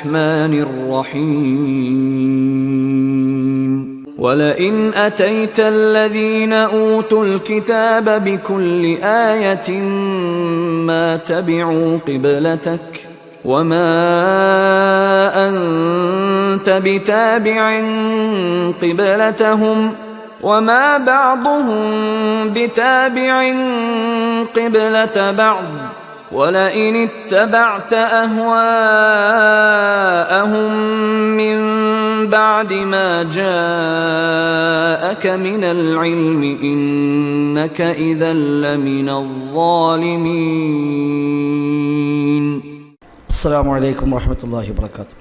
الرحمن الرحيم. ولئن أتيت الذين أوتوا الكتاب بكل آية ما تبعوا قبلتك وما أنت بتابع قبلتهم وما بعضهم بتابع قبلة بعض ولئن اتبعت أهواءهم من بعد ما جاءك من العلم إنك إذا لمن الظالمين. السلام عليكم ورحمة الله وبركاته.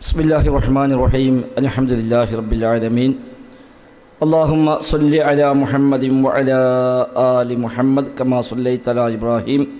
بسم الله الرحمن الرحيم. الحمد لله رب العالمين. اللهم صل على محمد وعلى آل محمد كما صليت على إبراهيم.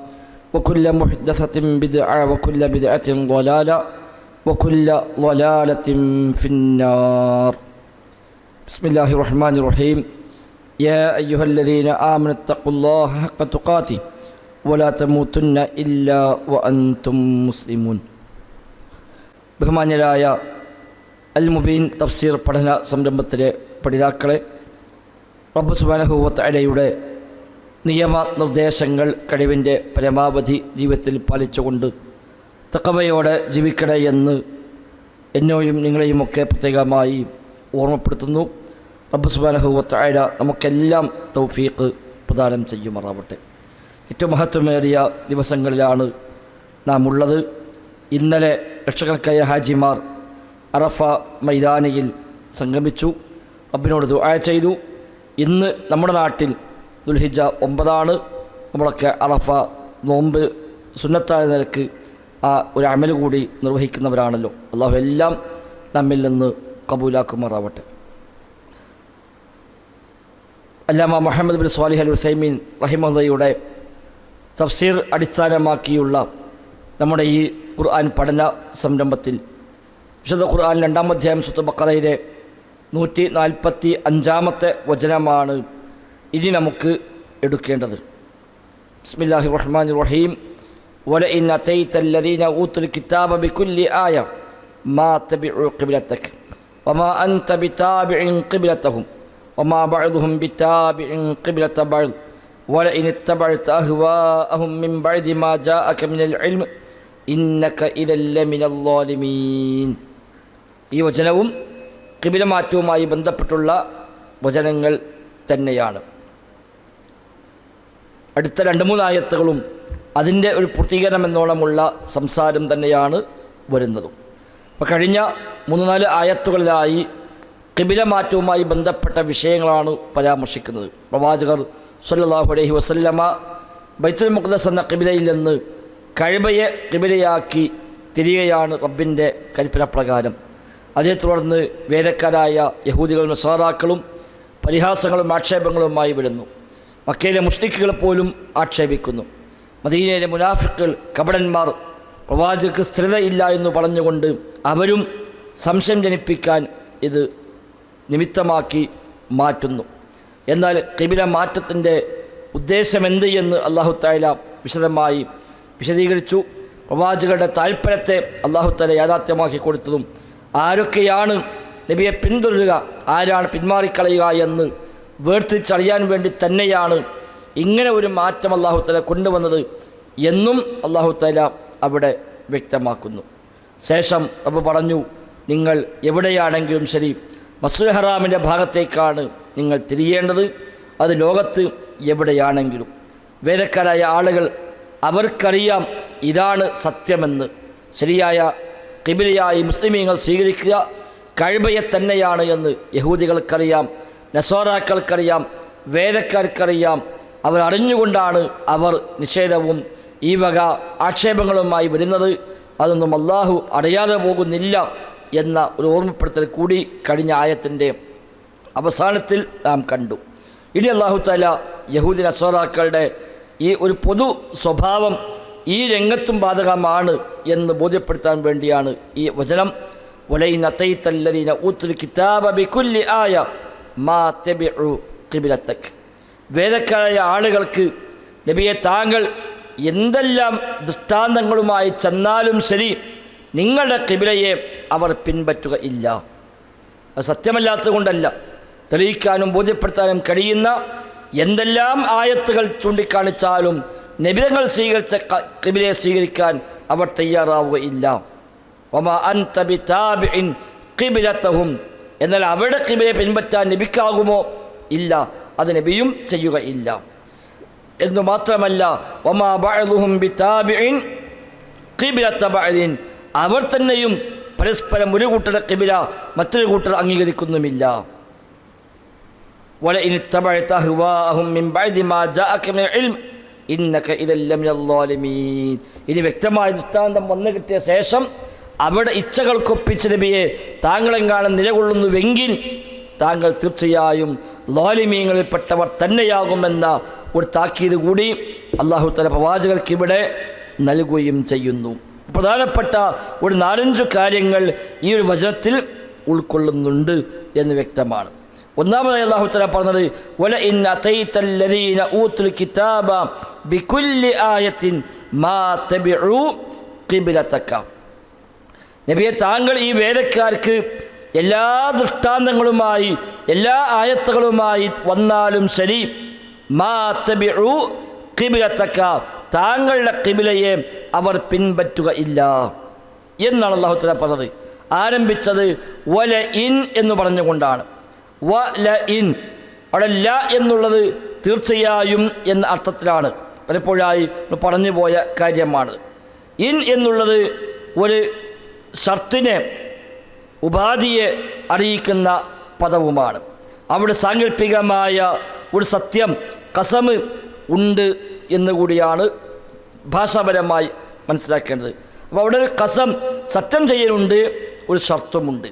وكل محدثة بدعة وكل بدعة ضلالة وكل ضلالة في النار بسم الله الرحمن الرحيم يا أيها الذين آمنوا اتقوا الله حق تقاته ولا تموتن إلا وأنتم مسلمون ബഹുമാന്യരായ അൽ മുബീൻ തഫ്സീർ പഠന സംരംഭത്തിലെ പഠിതാക്കളെ റബ്ബ് സുബാനഹൂവത്ത് അലയുടെ നിയമ നിർദ്ദേശങ്ങൾ കഴിവിന്റെ പരമാവധി ജീവിതത്തിൽ പാലിച്ചുകൊണ്ട് തക്കവയോടെ ജീവിക്കണേ എന്ന് എന്നോയും നിങ്ങളെയുമൊക്കെ പ്രത്യേകമായി ഓർമ്മപ്പെടുത്തുന്നു. റബ്ബ് സുബാനഹൂവത്ത് അല നമുക്കെല്ലാം തൗഫീഖ് പ്രദാനം ചെയ്യുമാറാവട്ടെ. ഏറ്റവും മഹത്വമേറിയ ദിവസങ്ങളിലാണ് നാം ഉള്ളത് ഇന്നലെ ലക്ഷക്കണക്കായ ഹാജിമാർ അറഫ മൈതാനിയിൽ സംഗമിച്ചു. റബ്ബിനോട് ദുആ ചെയ്തു. ഇന്ന് നമ്മുടെ നാട്ടിൽ ദുൽഹിജ ഒമ്പതാണ്. നമ്മളൊക്കെ അറഫ നോമ്പ് സുന്നത്തായ നിലയ്ക്ക് ആ ഒരു അമൽ കൂടി നിർവഹിക്കുന്നവരാണല്ലോ. അള്ളാഹു എല്ലാം നമ്മിൽ നിന്ന് കബൂലാക്കുമാറാവട്ടെ. അല്ലാമ Muhammad bin Salih al Husaimeen റഹിമയുടെ തഫ്സീർ അടിസ്ഥാനമാക്കിയുള്ള നമ്മുടെ ഈ ഖുർആൻ പഠന സംരംഭത്തിൽ വിശുദ്ധ ഖുർആൻ രണ്ടാം അധ്യായം സുത്ത് ബക്കറയിലെ നൂറ്റി നാൽപ്പത്തി അഞ്ചാമത്തെ വചനമാണ് ഇനി നമുക്ക് എടുക്കേണ്ടത്. ബിസ്മില്ലാഹി റഹ്മാൻ റഹീം വല ഇൻ അത്തൈത്തല്ലദീന ഊത്തുൽ കിതാബ ബിക്കുല്ലി ആയ മാ തബിഉ ഖിബ്ലതക വമാ അൻത ബിതാബിഇൻ ഖിബ്ലതഹും വമാ ബഅദുഹും ബിതാബിഇൻ ഖിബ്ലത ബഅദ്. വല ഇൻ ഇത്തബഅത അഹ്വാഅഹും മിൻ ബഅദി മാ ജാഅക മിനൽ ഇൽമ്. ഇന്നക ഇദൽ ലമിനൽ ളാലിമീൻ. ഈ വചനവും കിബിലമാറ്റവുമായി ബന്ധപ്പെട്ടുള്ള വചനങ്ങൾ തന്നെയാണ്. അടുത്ത രണ്ട് മൂന്നായത്തുകളും അതിന്റെ ഒരു പൂർത്തീകരണം എന്നോണമുള്ള സംസാരം തന്നെയാണ് വരുന്നതും. അപ്പോൾ കഴിഞ്ഞ മൂന്ന് നാല് ആയത്തുകളിലായി കിബില മാറ്റവുമായി ബന്ധപ്പെട്ട വിഷയങ്ങളാണ് പരാമർശിക്കുന്നത്. പ്രവാചകർ സല്ലാഹു അലഹി വസല്ലമ ബൈത്തുൽ മുഖദസ് എന്ന കിബിലയിൽ നിന്ന് കഴിവയെ കിബിലയാക്കി തിരികെയാണ് റബ്ബിന്റെ കൽപ്പന പ്രകാരം അതേ തുടർന്ന് വേലക്കാരായ യഹൂദികളും നസാറാക്കളും പരിഹാസങ്ങളും ആക്ഷേപങ്ങളുമായി വിടുന്നു മക്കയിലെ മുസ്ലിക്കുകൾ പോലും ആക്ഷേപിക്കുന്നു. മദീനയിലെ മുനാഫിക്കുകൾ കപടന്മാർ പ്രവാചകർക്ക് സ്ഥിരതയില്ല എന്ന് പറഞ്ഞുകൊണ്ട് അവരും സംശയം ജനിപ്പിക്കാൻ ഇത് നിമിത്തമാക്കി മാറ്റുന്നു. എന്നാൽ കിബില മാറ്റത്തിന്റെ ഉദ്ദേശം എന്ത് എന്ന് അള്ളാഹു താല വിശദമായി വിശദീകരിച്ചു. പ്രവാചകരുടെ താല്പര്യത്തെ അള്ളാഹു താല യാഥാർത്ഥ്യമാക്കി കൊടുത്തതും ആരൊക്കെയാണ് നബിയെ പിന്തുടരുക ആരാണ് പിന്മാറിക്കളയുക എന്ന് വേർതിരിച്ചറിയാൻ വേണ്ടി തന്നെയാണ് ഇങ്ങനെ ഒരു മാറ്റം അള്ളാഹു തല കൊണ്ടുവന്നത് എന്നും അള്ളാഹു തല അവിടെ വ്യക്തമാക്കുന്നു. ശേഷം റബ്ബ് പറഞ്ഞു നിങ്ങൾ എവിടെയാണെങ്കിലും ശരി മസൂദ് ഹറാമിന്റെ ഭാഗത്തേക്കാണ് നിങ്ങൾ തിരിയേണ്ടത്. അത് ലോകത്ത് എവിടെയാണെങ്കിലും. വേദക്കാരായ ആളുകൾ അവർക്കറിയാം ഇതാണ് സത്യമെന്ന്. ശരിയായ കിബിലിയായി മുസ്ലിമീങ്ങൾ സ്വീകരിക്കുക കഴിവയെ തന്നെയാണ് എന്ന് യഹൂദികൾക്കറിയാം. നസോറാക്കൾക്കറിയാം വേദക്കാർക്കറിയാം. അവർ അറിഞ്ഞുകൊണ്ടാണ് അവർ നിഷേധവും ഈ വക ആക്ഷേപങ്ങളുമായി വരുന്നത്. അതൊന്നും അള്ളാഹു അറിയാതെ പോകുന്നില്ല എന്ന ഒരു ഓർമ്മപ്പെടുത്തൽ കൂടി കഴിഞ്ഞ ആയത്തിന്റെ അവസാനത്തിൽ നാം കണ്ടു. ഇനി അള്ളാഹു താല യഹൂദി നസോറാക്കളുടെ ഈ ഒരു പൊതു സ്വഭാവം ഈ രംഗത്തും ബാധകമാണ് എന്ന് ബോധ്യപ്പെടുത്താൻ വേണ്ടിയാണ് ഈ വചനം. ഒലൈ തൈത്തല്ലദീന ഊത്തുൽ കിതാബ ബികുല്ലി ആയ മാ തെബിഉ കിബിലത്തക് വേദക്കാരായ ആളുകൾക്ക് നബിയെ താങ്കൾ എന്തെല്ലാം ദൃഷ്ടാന്തങ്ങളുമായി ചെന്നാലും ശരി നിങ്ങളുടെ കിബിലയെ അവർ പിൻപറ്റുക ഇല്ല. അത് സത്യമല്ലാത്തതുകൊണ്ടല്ല തെളിയിക്കാനും ബോധ്യപ്പെടുത്താനും കഴിയുന്ന എന്തെല്ലാം ആയത്തുകൾ ചൂണ്ടിക്കാണിച്ചാലും നബിതങ്ങൾ സ്വീകരിച്ച കിബിലയെ സ്വീകരിക്കാൻ അവർ തയ്യാറാവുകയില്ല. ഒമ അൻതബി താബിൻ കിബിലത്തഹും എന്നാൽ അവരുടെ കിബിലെ പിൻപറ്റാൻ നബിക്കാകുമോ ഇല്ല അത് നബിയും ചെയ്യുകയില്ല എന്നു മാത്രമല്ല ഒമാ ബഅദുഹും ബിതാബിഇൻ ഖിബ്ലത ബഅദിൻ അവർ തന്നെയും പരസ്പരം ഒരു കൂട്ടരുടെ കിബില മറ്റൊരു കൂട്ടർ അംഗീകരിക്കുന്നുമില്ല ولئن اتبعت أهواءهم من بعد ما جاءك من العلم إنك إذا لمن الظالمين ഇനി വ്യക്തമായ ദൃഷ്ടാന്തം വന്നു കിട്ടിയ ശേഷം അവിടെ ഇച്ഛകൾക്കൊപ്പിച്ച് നബിയെ താങ്കളെങ്ങാനും നിലകൊള്ളുന്നുവെങ്കിൽ താങ്കൾ തീർച്ചയായും ലോലിമീങ്ങളിൽപ്പെട്ടവർ തന്നെയാകുമെന്ന ഒരു താക്കീത് കൂടി അള്ളാഹു തല പ്രവാചകർക്ക് ഇവിടെ നൽകുകയും ചെയ്യുന്നു. പ്രധാനപ്പെട്ട ഒരു നാലഞ്ചു കാര്യങ്ങൾ ഈ ഒരു വചനത്തിൽ ഉൾക്കൊള്ളുന്നുണ്ട് എന്ന് വ്യക്തമാണ്. ഒന്നാമതായി അള്ളാഹു തല പറഞ്ഞത് വല അതൈതല്ലദീന ഊത്തുൽ കിതാബ ബികുല്ലി ആയത്തിൻ മാ തബിഉ ഖിബ്ലതക. നബിയെ താങ്കൾ ഈ വേദക്കാർക്ക് എല്ലാ ദൃഷ്ടാന്തങ്ങളുമായി എല്ലാ ആയത്തുകളുമായി വന്നാലും ശരി. മാ ഖിബ്ലതക താങ്കളുടെ കിബിലയെ അവർ പിൻപറ്റുക ഇല്ല എന്നാണ് അള്ളാഹുത്തല തല പറഞ്ഞത്. ആരംഭിച്ചത് വല ഇൻ എന്ന് പറഞ്ഞുകൊണ്ടാണ്. വ ല ഇൻ. അവിടെ ല എന്നുള്ളത് തീർച്ചയായും എന്ന അർത്ഥത്തിലാണ്. പലപ്പോഴായി പറഞ്ഞു പോയ കാര്യമാണ്. ഇൻ എന്നുള്ളത് ഒരു ഷർത്തിനെ ഉപാധിയെ അറിയിക്കുന്ന പദവുമാണ്. അവിടെ സാങ്കല്പികമായ ഒരു സത്യം കസമ് ഉണ്ട് എന്നുകൂടിയാണ് ഭാഷാപരമായി മനസ്സിലാക്കേണ്ടത്. അപ്പോൾ അവിടെ ഒരു കസം സത്യം ചെയ്യലുണ്ട് ഒരു ഷർത്തുമുണ്ട്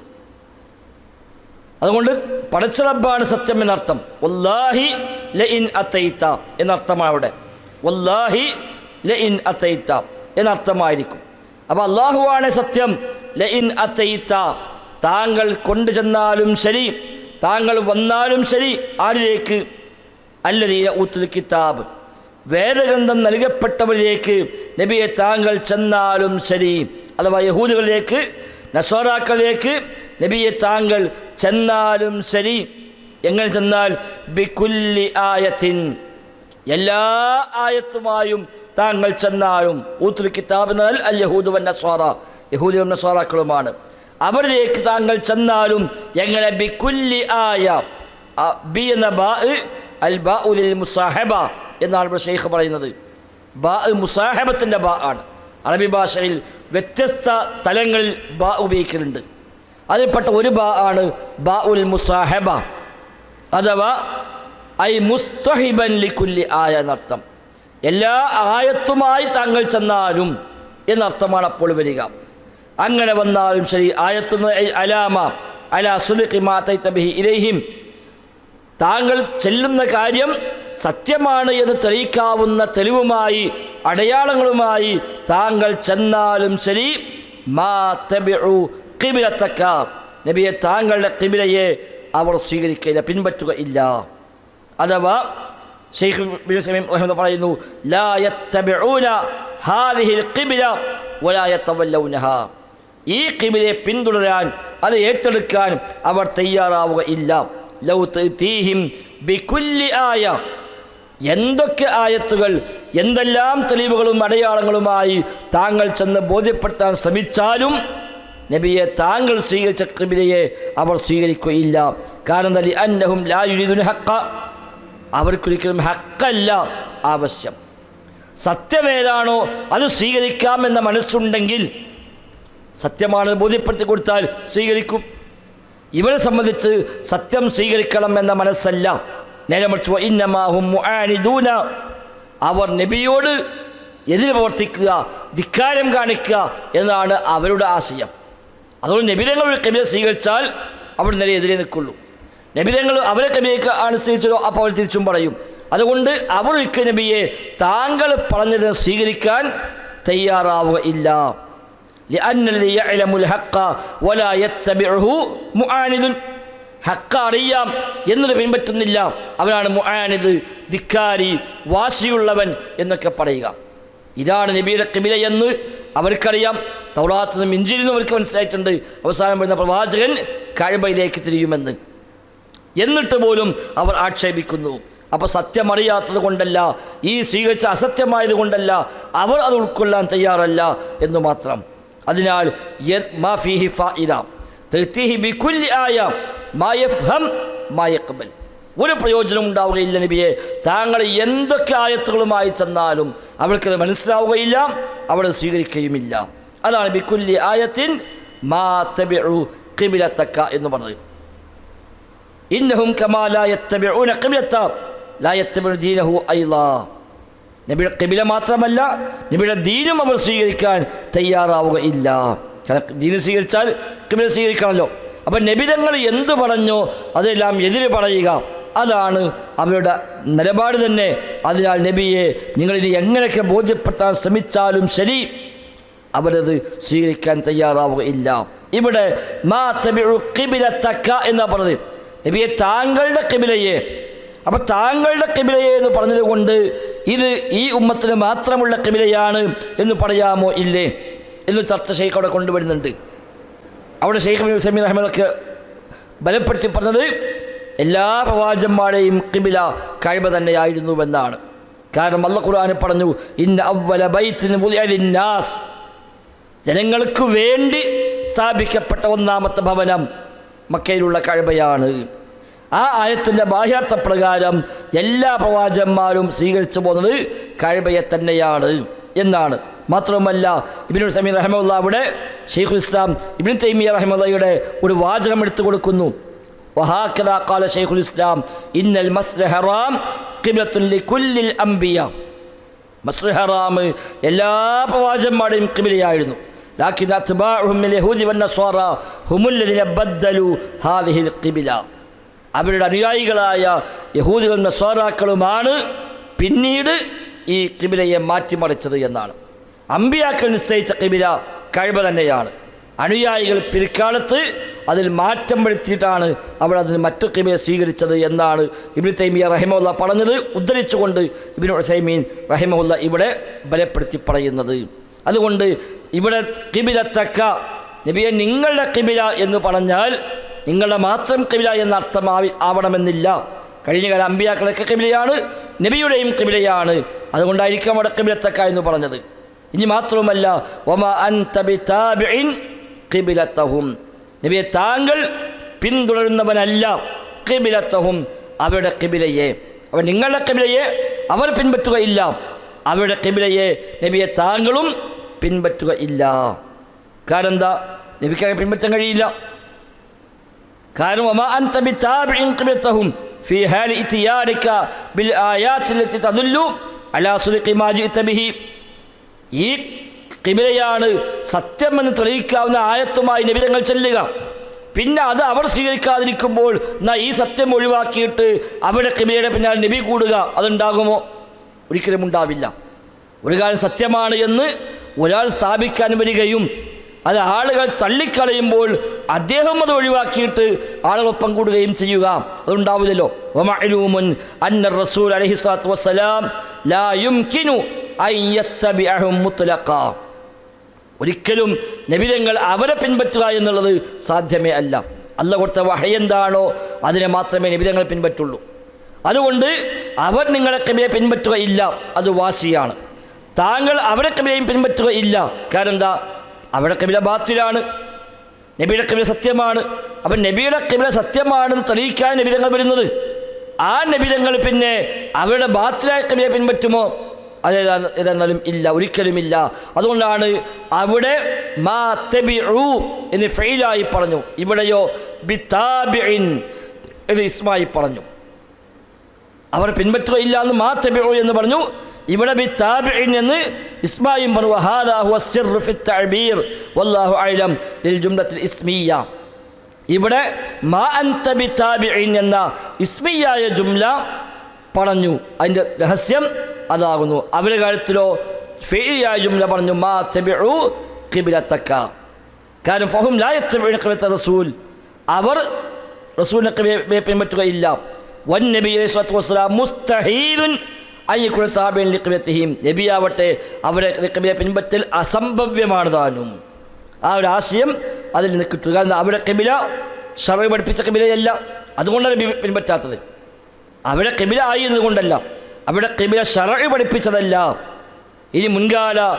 അതുകൊണ്ട് പടച്ചിറപ്പാണ് സത്യം എന്നർത്ഥം. ഒല്ലാഹി ല ഇൻ അത്തൈത്ത എന്നർത്ഥമാണ് അവിടെ. ഒല്ലാഹി ല ഇൻ അത്തൈത്ത എന്നർത്ഥമായിരിക്കും. അപ്പോൾ അള്ളാഹുവാണ് സത്യം. ലൈൻ അത്തയിത്ത. താങ്കൾ കൊണ്ടു ചെന്നാലും ശരി. താങ്കൾ വന്നാലും ശരി. ആരിലേക്ക്? അല്ലതീന ഊത്തുൽ കിതാബ്. വേദഗ്രന്ഥം നൽകപ്പെട്ടവരിലേക്ക് നബിയെ താങ്കൾ ചെന്നാലും ശരി. അഥവാ യഹൂദുകളിലേക്ക് നസോറാക്കളിലേക്ക് നബിയെ താങ്കൾ ചെന്നാലും ശരി. എങ്ങനെ ചെന്നാൽ? ബിക്കുല്ലി ആയത്തിൻ. എല്ലാ ആയത്തുമായും താങ്കൾ ചെന്നാലും ഊത്തുൽ കിതാബ് അൽ യഹൂദ് വൻ നസ്വാറ യഹൂദി നസ്വാറാക്കളുമാണ്. അവരിലേക്ക് താങ്കൾ ചെന്നാലും എങ്ങനെ? ബിക്കുല്ലി ആയ ബി എന്ന ബാ അൽ ബാ ഉലിൽ മുസാഹബ എന്നാണ് ഇവിടെ ഷെയ്ഖ് പറയുന്നത്. ബാ മുസാഹബത്തിന്റെ ബാ ആണ്. അറബി ഭാഷയിൽ വ്യത്യസ്ത തലങ്ങളിൽ ബാ ഉപയോഗിക്കലുണ്ട്. അതിൽപ്പെട്ട ഒരു ബാ ആണ് ബാ ഉൽ മുസാഹബ. അഥവാ ഐ മുസ്തഹിബൻ ലിക്കുല്ലി ആയ എന്നർത്ഥം. എല്ലാ ആയത്തുമായി താങ്കൾ ചെന്നാലും എന്നർത്ഥമാണ് അപ്പോൾ വരിക. അങ്ങനെ വന്നാലും ശരി ആയത്ത് അലാമ അല സുലിഖി മാതൈത്തബിഹി ഇലൈഹിം. താങ്കൾ ചെല്ലുന്ന കാര്യം സത്യമാണ് എന്ന് തെളിയിക്കാവുന്ന തെളിവുമായി അടയാളങ്ങളുമായി താങ്കൾ ചെന്നാലും ശരി മാ തബിഉ ഖിബിലത്തക്ക നബിയെ താങ്കളുടെ കിബിലയെ അവർ സ്വീകരിക്കില്ല പിൻപറ്റുക ഇല്ല അഥവാ ഷെയ്ഖ് റഹ്മത്ത് പറയുന്നു ഈ കിബിലെ പിന്തുടരാൻ അത് ഏറ്റെടുക്കാൻ അവർ തീഹിം ബികുല്ലി ആയ എന്തൊക്കെ ആയത്തുകൾ എന്തെല്ലാം തെളിവുകളും അടയാളങ്ങളുമായി താങ്കൾ ചെന്ന് ബോധ്യപ്പെടുത്താൻ ശ്രമിച്ചാലും നബിയെ താങ്കൾ സ്വീകരിച്ച കിബിലയെ അവർ സ്വീകരിക്കുകയില്ല. കാരണം അന്നഹും ലാ ലായുരിദുൻ ഹക്ക അവർക്കൊരിക്കലും ഹക്കല്ല ആവശ്യം. സത്യമേതാണോ അത് സ്വീകരിക്കാമെന്ന മനസ്സുണ്ടെങ്കിൽ സത്യമാണ് ബോധ്യപ്പെടുത്തി കൊടുത്താൽ സ്വീകരിക്കും. ഇവരെ സംബന്ധിച്ച് സത്യം സ്വീകരിക്കണം എന്ന മനസ്സല്ല. നേരെ മറിച്ച് ഇന്നമാഹും അവർ നബിയോട് എതിര് പ്രവർത്തിക്കുക ധിക്കാരം കാണിക്കുക എന്നാണ് അവരുടെ ആശയം. അതുകൊണ്ട് നബിതങ്ങൾ ഒരു സ്വീകരിച്ചാൽ അവർ നേരെ എതിരെ നിൽക്കുള്ളൂ. നബിതങ്ങൾ അവരെ നബിയേക്ക് അനുസരിച്ചതോ അപ്പോൾ അവർ തിരിച്ചും പറയും. അതുകൊണ്ട് അവർ ഒരിക്കൽ നബിയെ താങ്കൾ പറഞ്ഞതിനെ സ്വീകരിക്കാൻ തയ്യാറാവുക ഇല്ല. ഹക്ക അറിയാം എന്നത് പിൻപറ്റുന്നില്ല. അവനാണ് മുആാനിദ് ധിക്കാരി വാശിയുള്ളവൻ എന്നൊക്കെ പറയുക. ഇതാണ് നബിയുടെ കബില എന്ന് അവർക്കറിയാം. തൗറാത്ത് നിന്നും അവർക്ക് മനസ്സിലായിട്ടുണ്ട്. അവസാനം വരുന്ന പ്രവാചകൻ കഴിവയിലേക്ക് തിരിയുമെന്ന്. എന്നിട്ട് പോലും അവർ ആക്ഷേപിക്കുന്നു. അപ്പോൾ സത്യമറിയാത്തത് കൊണ്ടല്ല ഈ സ്വീകരിച്ച അസത്യമായത് കൊണ്ടല്ല അവർ അത് ഉൾക്കൊള്ളാൻ തയ്യാറല്ല എന്ന് മാത്രം. അതിനാൽ ഫായിദ. ഒരു പ്രയോജനം ഉണ്ടാവുകയില്ല നബിയെ താങ്കൾ എന്തൊക്കെ ആയത്തുകളുമായി തന്നാലും അവൾക്കത് മനസ്സിലാവുകയില്ല അവൾ സ്വീകരിക്കുകയുമില്ല. അതാണ് ബിക്കുല്ലി ആയത്തിൻ മാ തബിഉ കിബിലത്തക്ക എന്ന് പറഞ്ഞത്. ഇന്നഹും കമാ ലാ യത്തബിഊന ഖിബ്ലത ലാ യത്തബിഉ ദീനഹു ഐലാ നബിയുടെ കിബില മാത്രമല്ല നബിയുടെ ദീനും അവർ സ്വീകരിക്കാൻ തയ്യാറാവുകയില്ല. കാരണം ദീന് സ്വീകരിച്ചാൽ കിബില സ്വീകരിക്കണമല്ലോ. അപ്പം നബിതങ്ങൾ എന്തു പറഞ്ഞോ അതെല്ലാം എതിര് പറയുക. അതാണ് അവരുടെ നിലപാട് തന്നെ. അതിനാൽ നബിയെ നിങ്ങളിനി എങ്ങനെയൊക്കെ ബോധ്യപ്പെടുത്താൻ ശ്രമിച്ചാലും ശരി അവരത് സ്വീകരിക്കാൻ തയ്യാറാവുകയില്ല. ഇവിടെ മാ തബിഉ തക്ക എന്നാ പറഞ്ഞത്. നബിയെ താങ്കളുടെ കിബിലയെ അപ്പം താങ്കളുടെ കിബിലയെ എന്ന് പറഞ്ഞതുകൊണ്ട് ഇത് ഈ ഉമ്മത്തിന് മാത്രമുള്ള കിബിലയാണ് എന്ന് പറയാമോ ഇല്ലേ? എന്ന് ചർച്ച ഷെയ്ഖ് അവിടെ കൊണ്ടുവരുന്നുണ്ട്. അവിടെ ഷെയ്ഖ് സമീർ അഹമ്മദൊക്കെ ബലപ്പെടുത്തി പറഞ്ഞത് എല്ലാ പ്രവാചന്മാരെയും കിബില കഴിവ തന്നെയായിരുന്നുവെന്നാണ്. കാരണം അല്ല ഖുർആൻ പറഞ്ഞു ഇന്ന അവല ബൈത്തിന് നാസ് ജനങ്ങൾക്ക് വേണ്ടി സ്ഥാപിക്കപ്പെട്ട ഒന്നാമത്തെ ഭവനം മക്കയിലുള്ള കഴിവയാണ്. ആ ആയത്തിന്റെ ബാഹ്യാർത്ഥ പ്രകാരം എല്ലാ പ്രവാചന്മാരും സ്വീകരിച്ചു പോകുന്നത് കഴിവയെ തന്നെയാണ് എന്നാണ്. മാത്രവുമല്ല ഇബിനു സമീർ റഹമുല്ലാവിടെ ഷെയ്ഖു ഇസ്ലാം ഇബിൻ തൈമിയ റഹമുല്ലയുടെ ഒരു വാചകം എടുത്തു കൊടുക്കുന്നു. കാല ഷെയ്ഖുൽ ഇസ്ലാം ഇന്നൽ ഹറാം അംബിയ. മസ്ര ഹറാം എല്ലാ പ്രവാചന്മാരുടെയും കിബിലയായിരുന്നു ലാക്കിൻ من اليهود والنصارى هم الذين ബദ്ദലു ഹാദിഹിൽ القبلة അവരുടെ അനുയായികളായ യഹൂദികളും നസ്വാറാക്കളുമാണ് പിന്നീട് ഈ കിബിലയെ മാറ്റിമറിച്ചത് എന്നാണ്. അമ്പിയാക്കൾ നിശ്ചയിച്ച കിബില കഴിവ് തന്നെയാണ്. അനുയായികൾ പിൽക്കാലത്ത് അതിൽ മാറ്റം വരുത്തിയിട്ടാണ് അവർ അതിന് മറ്റു കിബിലെ സ്വീകരിച്ചത് എന്നാണ് ഇബിൻ തൈമിയ റഹിമുല്ല പറഞ്ഞത്. ഉദ്ധരിച്ചുകൊണ്ട് ഇബിൻ ഹുസൈമീൻ റഹിമുല്ല ഇവിടെ ബലപ്പെടുത്തി പറയുന്നത്. അതുകൊണ്ട് ഇവിടെ കിബിലത്തക്ക നബിയെ നിങ്ങളുടെ കിബില എന്ന് പറഞ്ഞാൽ നിങ്ങളുടെ മാത്രം കിബില എന്ന അർത്ഥമാവി ആവണമെന്നില്ല. കഴിഞ്ഞ കാല അമ്പിയാക്കളൊക്കെ കിബിലയാണ് നബിയുടെയും കിബിലയാണ് അതുകൊണ്ടായിരിക്കും അവിടെ കിബിലത്തക്ക എന്ന് പറഞ്ഞത്. ഇനി മാത്രവുമല്ല ഒമ കിബിലത്തഹും നബിയെ താങ്കൾ പിന്തുടരുന്നവനല്ല കിബിലത്തഹും അവരുടെ കിബിലയെ അവൻ നിങ്ങളുടെ കിബിലയെ അവർ പിൻപറ്റുകയില്ല. അവരുടെ കിബിലയെ നബിയെ താങ്കളും പിൻപറ്റുകയില്ല കാരണം എന്താ നബിക്ക് പിൻപറ്റാൻ കഴിയില്ല കാരണം وما أنت بتابع قبلتهم في حال إتيانك بالآيات التي تدل على صدق ما جئت به ഈ കിബിലയാണ് സത്യമെന്ന് തെളിയിക്കാവുന്ന ആയത്തുമായി നിബിധങ്ങൾ ചെല്ലുക പിന്നെ അത് അവർ സ്വീകരിക്കാതിരിക്കുമ്പോൾ എന്നാ ഈ സത്യം ഒഴിവാക്കിയിട്ട് അവരുടെ കിബിലയുടെ പിന്നാലെ നബി കൂടുക അതുണ്ടാകുമോ ഒരിക്കലും ഉണ്ടാവില്ല. ഒരു കാര്യം സത്യമാണ് എന്ന് ഒരാൾ സ്ഥാപിക്കാൻ വരികയും അത് ആളുകൾ തള്ളിക്കളയുമ്പോൾ അദ്ദേഹം അത് ഒഴിവാക്കിയിട്ട് ആളുകളൊപ്പം കൂടുകയും ചെയ്യുക. അതുണ്ടാവില്ലല്ലോ. റസൂൽ വസ്സലാം ലാ ഒരിക്കലും നബിതങ്ങൾ അവരെ പിൻപറ്റുക എന്നുള്ളത് സാധ്യമേ അല്ല. അല്ല കൊടുത്ത വഹയെന്താണോ അതിനെ മാത്രമേ നബിതങ്ങൾ പിൻപറ്റുള്ളൂ. അതുകൊണ്ട് അവർ നിങ്ങളെ കബിയെ പിൻപറ്റുകയില്ല. അത് വാശിയാണ്. താങ്കൾ അവരെ കബിയെയും പിൻപറ്റുകയില്ല. കാരണം എന്താ? അവരുടെ കബില ബാത്തിലാണ്. നബിയുടെ കബില സത്യമാണ്. അപ്പം നബിയുടെ കബില സത്യമാണെന്ന് തെളിയിക്കാൻ നബിതങ്ങൾ വരുന്നത്. ആ നബിതങ്ങൾ പിന്നെ അവരുടെ ബാത്തിലായ കബിയെ പിൻപറ്റുമോ? അതേതാ ഏതെന്നാലും ഇല്ല. ഒരിക്കലുമില്ല അതുകൊണ്ടാണ് അവിടെ മാ തെബി എന്ന് ഫെയിലായി പറഞ്ഞു. ഇവിടെയോ ബിതാബിൻ എന്ന് ഇസ്മായി പറഞ്ഞു. അവർ പിൻപറ്റുകയില്ല എന്ന് മാത്രമേ എന്ന് പറഞ്ഞു. ഇവിടെ ബി താബിഇൻ എന്ന് ഇസ്മായും പറഞ്ഞു ഹാദാ ഹുവ സിർറു തഅബീർ വല്ലാഹു അഅലം ലിൽ ജുംലത്തിൽ ഇസ്മിയ ഇവിടെ മാ അൻത ബി താബിഇൻ എന്ന ഇസ്മിയായ ജുംല പറഞ്ഞു. അതിന്റെ രഹസ്യം അതാകുന്നു. അവരുടെ കാര്യത്തിലോ ഫെയിലിയായ ജുംല പറഞ്ഞു മാ തബിഉ ഖിബിലത്തക്ക കാരണം ഫഹും ലാ യത്തബിഉ ഖിബിലത്ത റസൂൽ. അവർ റസൂലിനെ പിൻപറ്റുകയില്ല. വൻ നബി അലൈഹി നബിയാവട്ടെ അവരെ ഖിബിലയെ പിൻപറ്റൽ അസംഭവ്യമാണ് താനും. ആ ഒരു ആശയം അതിൽ നിന്ന് കിട്ടുക. അവിടെ കബില ഷറവ് പഠിപ്പിച്ച കബിലയല്ല അതുകൊണ്ടാണ് പിൻപറ്റാത്തത്. അവിടെ കബില ആയി എന്നതുകൊണ്ടല്ല. അവിടെ കബില ഷറവ് പഠിപ്പിച്ചതല്ല. ഇനി മുൻകാല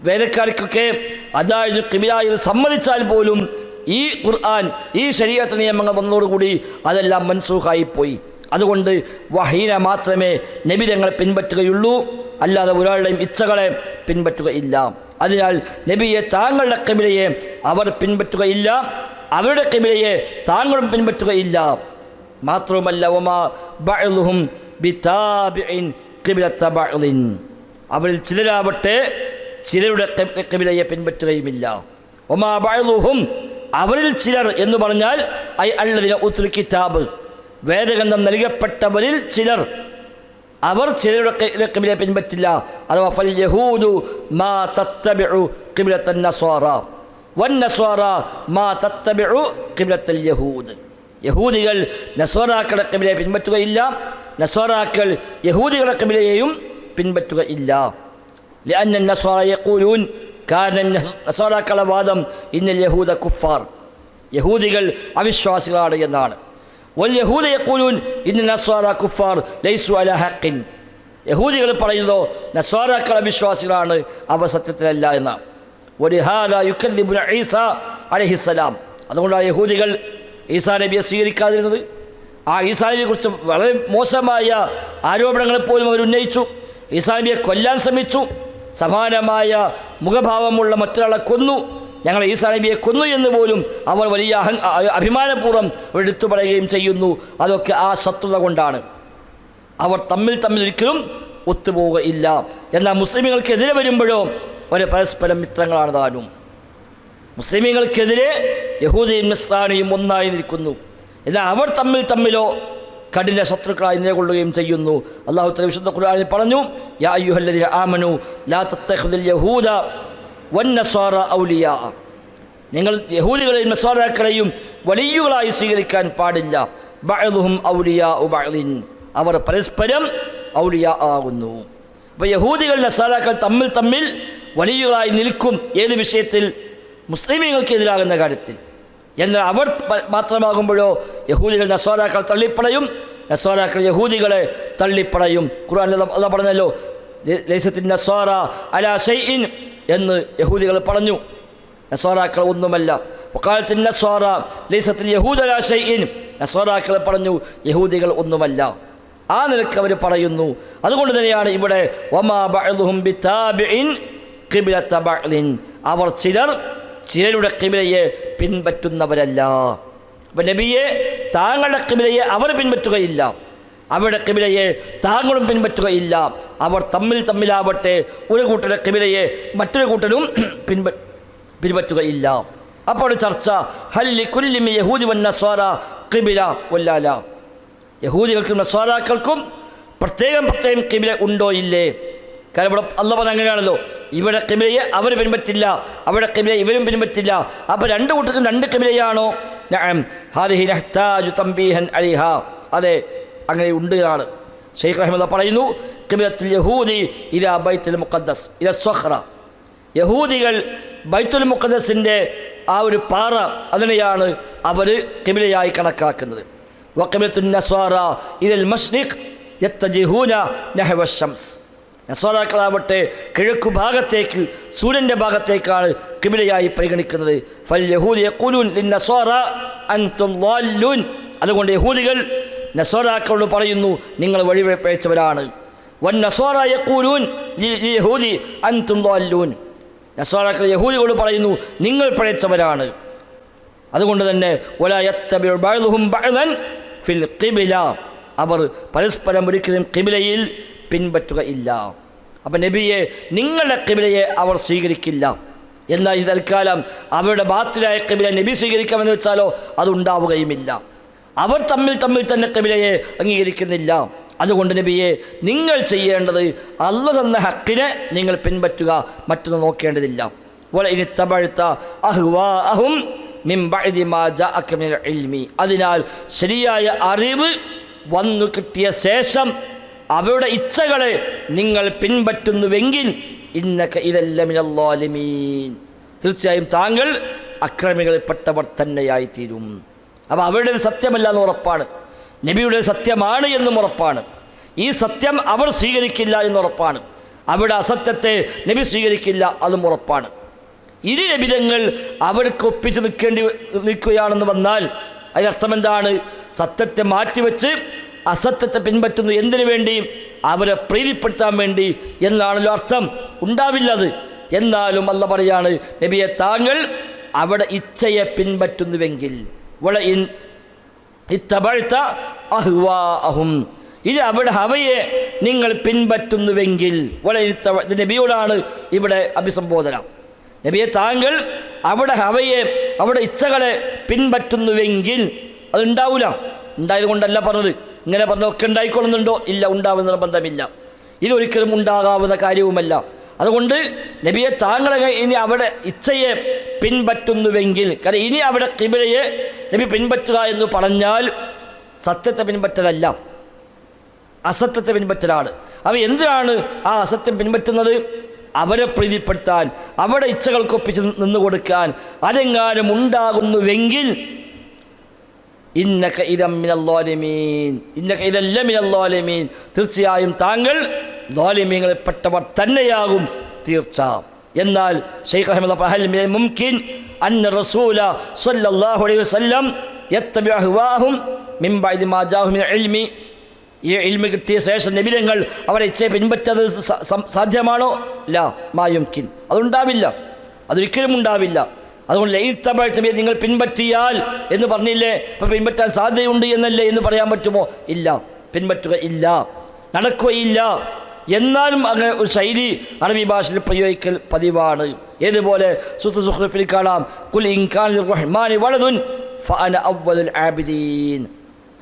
വേദക്കാർക്കൊക്കെ അതായത് കബിലായത് സമ്മതിച്ചാൽ പോലും ഈ ഖുർആൻ ഈ ശരീരത്തെ നിയമങ്ങൾ വന്നതോടുകൂടി അതെല്ലാം മൻസൂഖായി പോയി. അതുകൊണ്ട് വഹീന മാത്രമേ നബി തങ്ങളെ പിൻപറ്റുകയുള്ളൂ. അല്ലാതെ ഒരാളുടെയും ഇച്ഛകളെ പിൻപറ്റുകയില്ല. അതിനാൽ നബിയെ താങ്കളുടെ കബിലയെ അവർ പിൻപറ്റുകയില്ല. അവരുടെ കബിലയെ താങ്കളും പിൻപറ്റുകയില്ല. മാത്രവുമല്ല ഒമാ ബഅ്ലുഹും ബിതാബിഇൻ ഖിബ്ലത അവരിൽ ചിലരാവട്ടെ ചിലരുടെ കബിലയെ പിൻപറ്റുകയുമില്ല. ഒമാ ബഅ്ലുഹും അവരിൽ ചിലർ എന്ന് പറഞ്ഞാൽ ഐ അല്ലദിന ഉത്തുൽ കിതാബ് വേദഗ്രന്ഥം നൽകപ്പെട്ടവരിൽ ചിലർ അവർ ചിലരുടെ ഖി- ഖിബ്ലയെ പിൻപറ്റില്ല അഥവാ ഫൽ യഹൂദു മാ തത്തബിഉ ഖിബ്ലത്തൻ നസ്വാറ വൻ നസ്വാറ മാ തത്തബിഉ ഖിബ്ലത്തൽ യഹൂദ് യഹൂദികൾ നസ്വാറാക്കളുടെ ഖിബ്ലയെ പിൻപറ്റുകയില്ല നസ്വാറാക്കൾ യഹൂദികളുടെ ഖിബ്ലയെയും പിൻപറ്റുകയില്ല لأن النصارى يقولون കാരണം നസോറാക്കളെ വാദം ഇന്നൽ യഹൂദ കുഫാർ. യഹൂദികൾ അവിശ്വാസികളാണ് എന്നാണ്. വൽ യഹൂദ യക്കൂലൂൻ ഇന്ന് നസ്വാറ കുഫാർ ലൈസു അല ഹക്കിൻ യഹൂദികൾ പറയുന്നു നസ്വാറാക്കൾ അവിശ്വാസികളാണ് അവ സത്യത്തിലല്ല എന്നാണ് ഒരു ഹാല യുക്കല്ലിബുൻ ഈസ അലഹിസ്സലാം. അതുകൊണ്ടാണ് യഹൂദികൾ ഈസാ നബിയെ സ്വീകരിക്കാതിരുന്നത്. ആ ഈസാ നബിയെക്കുറിച്ച് വളരെ മോശമായ ആരോപണങ്ങൾ പോലും അവർ ഉന്നയിച്ചു. ഈസാ നബിയെ കൊല്ലാൻ ശ്രമിച്ചു. സമാനമായ മുഖഭാവമുള്ള മറ്റൊരാളെ കൊന്നു. ഞങ്ങൾ ഈസാ നബിയെ കൊന്നു എന്ന് പോലും അവർ വലിയ അഹ അഭിമാനപൂർവം എടുത്തു പറയുകയും ചെയ്യുന്നു. അതൊക്കെ ആ ശത്രുത കൊണ്ടാണ്. അവർ തമ്മിൽ തമ്മിൽ ഒരിക്കലും ഒത്തുപോവുകയില്ല. എന്നാൽ മുസ്ലിമുകൾക്കെതിരെ വരുമ്പോഴോ അവർ പരസ്പരം മിത്രങ്ങളാണ് താനും. മുസ്ലിമുകൾക്കെതിരെ യഹൂദയും നസ്രാണിയും ഒന്നായി നിൽക്കുന്നു. എന്നാൽ അവർ തമ്മിൽ തമ്മിലോ കഠിന ശത്രുക്കളായി നിലകൊള്ളുകയും ചെയ്യുന്നു. അള്ളാഹു തല വിശുദ്ധ ഖുർആനിൽ പറഞ്ഞു യാ അയ്യുഹല്ലദീന ആമനു ലാ യഹൂദ നിങ്ങൾ യഹൂദികളെയും നസ്വാറാക്കളെയും വലിയുകളായി സ്വീകരിക്കാൻ പാടില്ല. ബഅദുഹും ഔലിയ ബഅദിൻ. അവർ പരസ്പരം ഔലിയ ആകുന്നു. അപ്പോൾ യഹൂദികൾ നസാറാക്കൾ തമ്മിൽ തമ്മിൽ വലിയുകളായി നിൽക്കും ഏത് വിഷയത്തിൽ? മുസ്ലിമീങ്ങൾക്ക് എതിരാകുന്ന കാര്യത്തിൽ. എന്നാൽ അവർ മാത്രമാകുമ്പോഴോ യഹൂദികൾ നസ്വാരാക്കൾ തള്ളിപ്പടയും നസ്വാരാക്കൾ യഹൂദികളെ തള്ളിപ്പടയും ഖുർആൻ അത പറഞ്ഞല്ലോ ലേസത്തിൻ നസ്വാറ അലാ എന്ന് യഹൂദികൾ പറഞ്ഞു. നസ്വാറാക്കൾ ഒന്നുമല്ല. ഒക്കാലത്തിൻ നസ്വാറ ലേസത്തിൽ യഹൂദ അലാ നസ്വാറാക്കൾ പറഞ്ഞു യഹൂദികൾ ഒന്നുമല്ല. ആ നിലയ്ക്ക് അവർ പറയുന്നു. അതുകൊണ്ട് തന്നെയാണ് ഇവിടെ അവർ ചിലർ ചിലരുടെ കിബിലയെ പിൻപറ്റുന്നവരല്ല. അപ്പം നബിയെ താങ്കളുടെ കിബിലയെ അവർ പിൻപറ്റുകയില്ല. അവരുടെ കിബിലയെ താങ്കളും പിൻപറ്റുകയില്ല. അവർ തമ്മിൽ തമ്മിലാവട്ടെ ഒരു കൂട്ടരുടെ കിബിലയെ മറ്റൊരു കൂട്ടരും പിൻപ പിൻപറ്റുകയില്ല. അപ്പോൾ ചർച്ച ഹല്ലി കുല്ലിമി യഹൂദി വന്ന കിബില കൊല്ലാല യഹൂദികൾക്കും നസ്വാരാക്കൾക്കും പ്രത്യേകം പ്രത്യേകം കിബില ഉണ്ടോ ഇല്ലേ? കാരണം ഇവിടെ അല്ല പറഞ്ഞ അങ്ങനെയാണല്ലോ. ഇവിടെ കിബിലയെ അവർ പിൻപറ്റില്ല. അവിടെ കിബിലയെ ഇവരും പിൻപറ്റില്ല. അപ്പോൾ രണ്ട് കൂട്ടർക്കും രണ്ട് കിബിലയാണോ നഅം. ഹാദിഹി നഹ്താജു തംബീഹൻ അലിഹ. അതെ അങ്ങനെ ഉണ്ട് എന്നാണ്. ഷെയ്ഖ് അഹമ്മദ് പറയുന്നു കിബിലത്തിൽ യഹൂദി ഇല ബൈത്തുൽ മുഖദ്ദസ് ഇല സ്വഹ്റ യഹൂദികൾ ബൈത്തുൽ മുഖദ്ദസിന്റെ ആ ഒരു പാറ അതിനെയാണ് അവർ കിബിലയായി കണക്കാക്കുന്നത്. വക്കിബിലത്തുൻ നസ്വാറ ഇതിൽ മഷ്നിഖ് യത്തജിഹൂന നെഹവ ഷംസ് നസോദാക്കളാവട്ടെ കിഴക്കു ഭാഗത്തേക്ക് സൂര്യന്റെ ഭാഗത്തേക്കാണ് കിമിലയായി പരിഗണിക്കുന്നത്. ഫൽ യഹൂദ് അൻതും അതുകൊണ്ട് യഹൂദികൾ നസോദാക്കളോട് പറയുന്നു നിങ്ങൾ വഴിപഴച്ചവരാണ് വൻ നസോറ യക്കൂലൂൻ യഹൂദി അൻതും ലോല്ലൂൻ നസോറാക്കൾ യഹൂദികളോട് പറയുന്നു നിങ്ങൾ പഴച്ചവരാണ്. അതുകൊണ്ട് തന്നെ ഒലയത്തബിൾ ഫിൽ കിബില അവർ പരസ്പരം ഒരിക്കലും കിബിലയിൽ പിൻപറ്റുകയില്ല അപ്പം നബിയെ നിങ്ങളുടെ കിബിലയെ അവർ സ്വീകരിക്കില്ല. എന്നാൽ ഈ തൽക്കാലം അവരുടെ ബാത്തിലായ കിബില നബി സ്വീകരിക്കാമെന്ന് വെച്ചാലോ അതുണ്ടാവുകയുമില്ല. അവർ തമ്മിൽ തമ്മിൽ തന്നെ കിബിലയെ അംഗീകരിക്കുന്നില്ല. അതുകൊണ്ട് നബിയെ നിങ്ങൾ ചെയ്യേണ്ടത് അല്ല തന്ന ഹക്കിനെ നിങ്ങൾ പിൻപറ്റുക മറ്റൊന്ന് നോക്കേണ്ടതില്ല. ഇനി തപഴുത്ത അഹ്വാ അഹും അതിനാൽ ശരിയായ അറിവ് വന്നു കിട്ടിയ ശേഷം അവരുടെ ഇച്ഛകളെ നിങ്ങൾ പിൻപറ്റുന്നുവെങ്കിൽ ഇന്നക ഇതല്ലമിനല്ലാലിമീൻ തീർച്ചയായും താങ്കൾ അക്രമികളിൽപ്പെട്ടവർ തന്നെയായി തീരും അപ്പോൾ അവരുടെ സത്യമല്ല എന്ന് ഉറപ്പാണ്. നബിയുടെ സത്യമാണ് എന്നും ഉറപ്പാണ്. ഈ സത്യം അവർ സ്വീകരിക്കില്ല എന്നുറപ്പാണ് അവരുടെ അസത്യത്തെ നബി സ്വീകരിക്കില്ല അതും ഉറപ്പാണ്. ഇരു നബിതങ്ങൾ അവർക്ക് ഒപ്പിച്ച് നിൽക്കേണ്ടി നിൽക്കുകയാണെന്ന് വന്നാൽ അതിനർത്ഥം എന്താണ്? സത്യത്തെ മാറ്റിവെച്ച് അസത്യത്തെ പിൻപറ്റുന്നു എന്തിനു വേണ്ടി? അവരെ പ്രീതിപ്പെടുത്താൻ വേണ്ടി എന്നാണല്ലോ അർത്ഥം. ഉണ്ടാവില്ലത് എന്നാലും അല്ല പറയാണ് നബിയെ താങ്കൾ അവിടെ ഇച്ഛയെ പിൻപറ്റുന്നുവെങ്കിൽ ഇവിടെ ഇൻ ഇത്തബഴ്ത്ത അഹ്വാഅഹും. ഇത് അവിടെ ഹവയെ നിങ്ങൾ പിൻപറ്റുന്നുവെങ്കിൽ വളരെ നബിയോടാണ് ഇവിടെ അഭിസംബോധന. നബിയെ താങ്കൾ അവിടെ ഹവയെ അവിടെ ഇച്ഛകളെ പിൻപറ്റുന്നുവെങ്കിൽ അത് ഉണ്ടാവില്ല ഉണ്ടായത് കൊണ്ടല്ല പറഞ്ഞത്. ഇങ്ങനെ പറഞ്ഞൊക്കെ ഉണ്ടായിക്കൊള്ളുന്നുണ്ടോ? ഇല്ല ഉണ്ടാവുന്ന നിർബന്ധമില്ല. ഇതൊരിക്കലും ഉണ്ടാകാവുന്ന കാര്യവുമല്ല. അതുകൊണ്ട് നബിയെ താങ്കൾ ഇനി അവിടെ ഇച്ഛയെ പിൻപറ്റുന്നുവെങ്കിൽ കാരണം ഇനി അവിടെ കിബിലയെ നബി പിൻപറ്റുക എന്ന് പറഞ്ഞാൽ സത്യത്തെ പിൻപറ്റലല്ല. അസത്യത്തെ പിൻപറ്റലാണ്. അവ എന്തിനാണ് ആ അസത്യം പിൻപറ്റുന്നത്? അവരെ പ്രീതിപ്പെടുത്താൻ അവിടെ ഇച്ഛകൾക്കൊപ്പിച്ച് നിന്നു കൊടുക്കാൻ അതെങ്ങാനും ഉണ്ടാകുന്നുവെങ്കിൽ ഇന്നക ഇതമ്മിനല്ലോലിമീൻ ഇന്നക്ക ഇതെല്ലാം മിനല്ലോലിമീൻ തീർച്ചയായും താങ്കൾ ലോലിമീങ്ങളെപ്പെട്ടവർ തന്നെയാകും തീർച്ച. എന്നാൽ ഷെയ്ഖ് അഹമ്മദ് ഫഹൽ മുംകിൻ അന്ന റസൂല സല്ലല്ലാഹു അലൈഹി വസല്ലം യത്തബിഉ അഹ്വാഹും മിൻ ബഅദി മാ ജാഹു മിൻ ഇൽമി. ഈ ഇൽമി കിട്ടിയ ശേഷം നബിലങ്ങൾ അവരെ ഇച്ഛയെ പിൻപറ്റത് സാധ്യമാണോ? ലാ മായുംകിൻ അതുണ്ടാവില്ല. അതൊരിക്കലും ഉണ്ടാവില്ല. അതുകൊണ്ട് ലൈത്തബഴത്തമേ നിങ്ങൾ പിൻപറ്റിയാൽ എന്ന് പറഞ്ഞില്ലേ? അപ്പം പിൻപറ്റാൻ സാധ്യതയുണ്ട് എന്നല്ലേ എന്ന് പറയാൻ പറ്റുമോ? ഇല്ല. പിൻപറ്റുക ഇല്ല. നടക്കുകയില്ല. എന്നാലും അങ്ങനെ ഒരു ശൈലി അറബി ഭാഷയിൽ പ്രയോഗിക്കൽ പതിവാണ്. ഏതുപോലെ? സുത്ത് സുഹ്രഫിൽ കാണാം. കുൽ ഇൻഖാൻ റഹ്മാനി വളതുൻ ഫഅന അവ്വലുൽ ആബിദീൻ.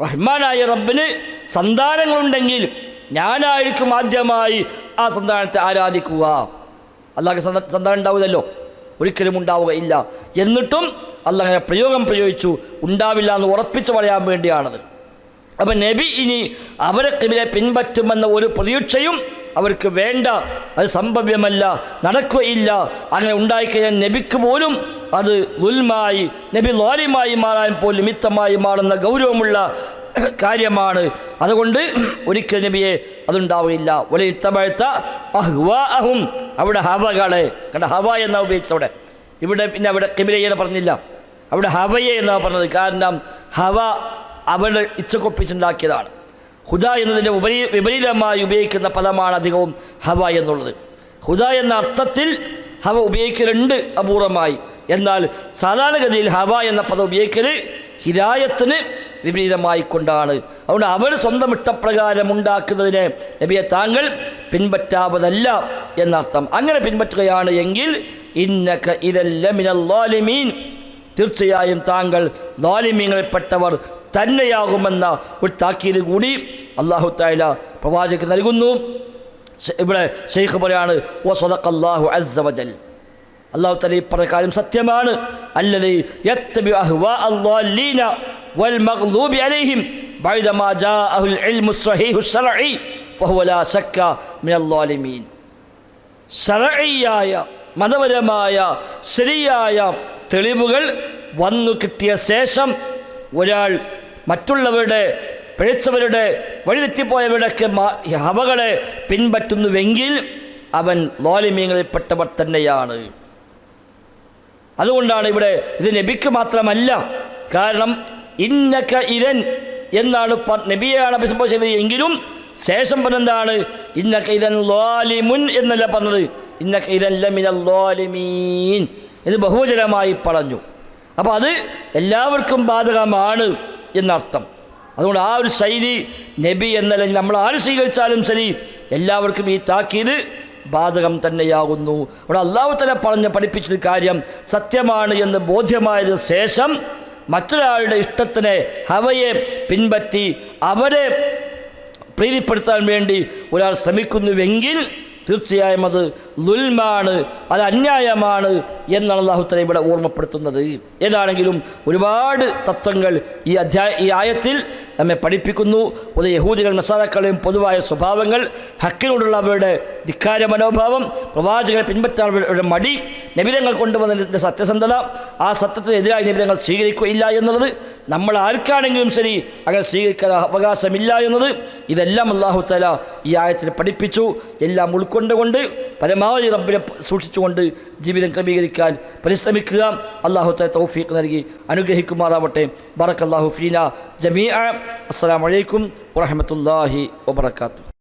റഹ്മാനായ റബ്ബിന് സന്താനങ്ങളുണ്ടെങ്കിൽ ഞാനായിരിക്കും ആദ്യമായി ആ സന്താനത്തെ ആരാധിക്കുക. അല്ലാതെ സന്ത- സന്താനം ഉണ്ടാവില്ലല്ലോ. ഒരിക്കലും ഉണ്ടാവുകയില്ല എന്നിട്ടും അല്ലങ്ങനെ പ്രയോഗം പ്രയോഗിച്ചു. ഉണ്ടാവില്ല എന്ന് ഉറപ്പിച്ചു പറയാൻ വേണ്ടിയാണത്. അപ്പം നബി ഇനി അവരെ കിബിലെ പിൻപറ്റുമെന്ന ഒരു പ്രതീക്ഷയും അവർക്ക് വേണ്ട. അത് സംഭവ്യമല്ല. നടക്കുകയില്ല. അങ്ങനെ ഉണ്ടായിക്കഴിഞ്ഞാൽ നബിക്ക് പോലും അത് ദുൽമായി നബി ലോലിമായി മാറാൻ പോലും നിമിത്തമായി മാറുന്ന ഗൗരവമുള്ള കാര്യമാണ്. അതുകൊണ്ട് ഒരിക്കൽ നബിയെ അതുണ്ടാവുകയില്ല. വലിയ ഇത്തമഴത്ത അഹ്വാഹും അവിടെ ഹവകളെ കണ്ട ഹവ എന്നാ ഉപയോഗിച്ചവിടെ ഇവിടെ പിന്നെ അവിടെ കിബിലയെ പറഞ്ഞില്ല. അവിടെ ഹവയെ എന്നാണ് പറഞ്ഞത്. കാരണം ഹവ അവരുടെ ഇച്ചക്കൊപ്പിച്ചുണ്ടാക്കിയതാണ് ഹുദ എന്നതിന്റെ ഉപരി വിപരീതമായി ഉപയോഗിക്കുന്ന പദമാണ് അധികവും ഹവ എന്നുള്ളത്. ഹുദ എന്ന അർത്ഥത്തിൽ ഹവ ഉപയോഗിക്കലുണ്ട് അപൂർവമായി. എന്നാൽ സാധാരണഗതിയിൽ ഹവ എന്ന പദം ഉപയോഗിക്കൽ ഹിദായത്തിന് വിപരീതമായി കൊണ്ടാണ് അതുകൊണ്ട് അവർ സ്വന്തം ഇഷ്ടപ്രകാരം ഉണ്ടാക്കുന്നതിന് നബിയെ താങ്കൾ പിൻപറ്റാവതല്ല എന്നർത്ഥം. അങ്ങനെ പിൻപറ്റുകയാണ് എങ്കിൽ ഇന്നക്ക ഇതല്ലമിനല്ലാലിമീൻ തീർച്ചയായും താങ്കൾ ലാലിമീങ്ങളിൽപ്പെട്ടവർ തന്നെയാകുമെന്ന ഒരു താക്കീത് കൂടി അള്ളാഹു തായില പ്രവാചകൻ നൽകുന്നു. ഇവിടെ ഷെയ്ഖ് പറയാണ് ഓ സ്വതക്കല്ലാഹു അസ്സവജൽ അള്ളാഹു തല ഈ പറഞ്ഞ കാര്യം സത്യമാണ്. അല്ലതി യത്തബി അഹ്വാ അല്ലാലീന വൽ മഗ്ലൂബി അലൈഹിം بعدما جاءه العلم الصحيح الشرعي فهو لا شك من الظالمين ശരഴിയായ മതപരമായ ശരിയായ തെളിവുകൾ വന്നു കിട്ടിയ ശേഷം ഒരാൾ മറ്റുള്ളവരുടെ പിഴച്ചവരുടെ വഴിതെറ്റിപ്പോയവരുടെയൊക്കെ മാ- ഹവകളെ പിൻപറ്റുന്നുവെങ്കിൽ അവൻ ലോലിമീങ്ങളിൽപ്പെട്ടവർ തന്നെയാണ് അതുകൊണ്ടാണ് ഇവിടെ ഇത് നബിക്ക് മാത്രമല്ല കാരണം ഇന്നക ഇരൻ എന്നാണ് നബിയാണ് അഭിസംബോധന ചെയ്തത്. എങ്കിലും ശേഷം പറഞ്ഞെന്താണ്? ഇന്നക്ക ഇരൻ ലോലിമുൻ എന്നല്ല പറഞ്ഞത്. ഇന്നക്ക ഇരൻ ലമിന ലോലിമീൻ എന്ന് ബഹുവചനമായി പറഞ്ഞു. അപ്പോൾ അത് എല്ലാവർക്കും ബാധകമാണ് എന്നർത്ഥം. അതുകൊണ്ട് ആ ഒരു ശൈലി നബി എന്നല്ല നമ്മൾ ആര് സ്വീകരിച്ചാലും ശരി എല്ലാവർക്കും ഈ താക്കീത് ബാധകം തന്നെയാകുന്നു. അവിടെ അള്ളാഹു തന്നെ പറഞ്ഞ് പഠിപ്പിച്ചൊരു കാര്യം സത്യമാണ് എന്ന് ബോധ്യമായതിനു ശേഷം മറ്റൊരാളുടെ ഇഷ്ടത്തിനെ ഹവയെ പിൻപറ്റി അവരെ പ്രീതിപ്പെടുത്താൻ വേണ്ടി ഒരാൾ ശ്രമിക്കുന്നുവെങ്കിൽ തീർച്ചയായും അത് ലുൽമാണ് അത് അന്യായമാണ് എന്നാണ് അള്ളാഹുത്തല ഇവിടെ ഓർമ്മപ്പെടുത്തുന്നത്. ഏതാണെങ്കിലും ഒരുപാട് തത്വങ്ങൾ ഈ അധ്യായ ഈ ആയത്തിൽ നമ്മെ പഠിപ്പിക്കുന്നു. ഒരു യഹൂദികൾ മസാലക്കളെയും പൊതുവായ സ്വഭാവങ്ങൾ ഹക്കിനോടുള്ള അവരുടെ ധിക്കാര മനോഭാവം പ്രവാചകരെ പിൻപറ്റാൻ അവരുടെ മടി നബിതങ്ങൾ കൊണ്ടുവന്നതിന്റെ സത്യസന്ധത ആ സത്യത്തിനെതിരായി നബിതങ്ങൾ സ്വീകരിക്കുകയില്ല എന്നുള്ളത് നമ്മൾ ആർക്കാണെങ്കിലും ശരി അങ്ങനെ സ്വീകരിക്കാൻ അവകാശമില്ല എന്നത് ഇതെല്ലാം അള്ളാഹു തല ഈ ആയത്തിൽ പഠിപ്പിച്ചു. എല്ലാം ഉൾക്കൊണ്ടുകൊണ്ട് പരമാവധി റബ്ബിനെ സൂക്ഷിച്ചുകൊണ്ട് ജീവിതം ക്രമീകരിക്കാൻ പരിശ്രമിക്കുക. അള്ളാഹു തല തൗഫീഖ് നൽകി അനുഗ്രഹിക്കുമാറാവട്ടെ. ബറക്കല്ലാഹു ഫീന ജമീഅ. അസ്സലാമു അലൈക്കും വറഹമത്തല്ലാഹി വബർക്കാത്തു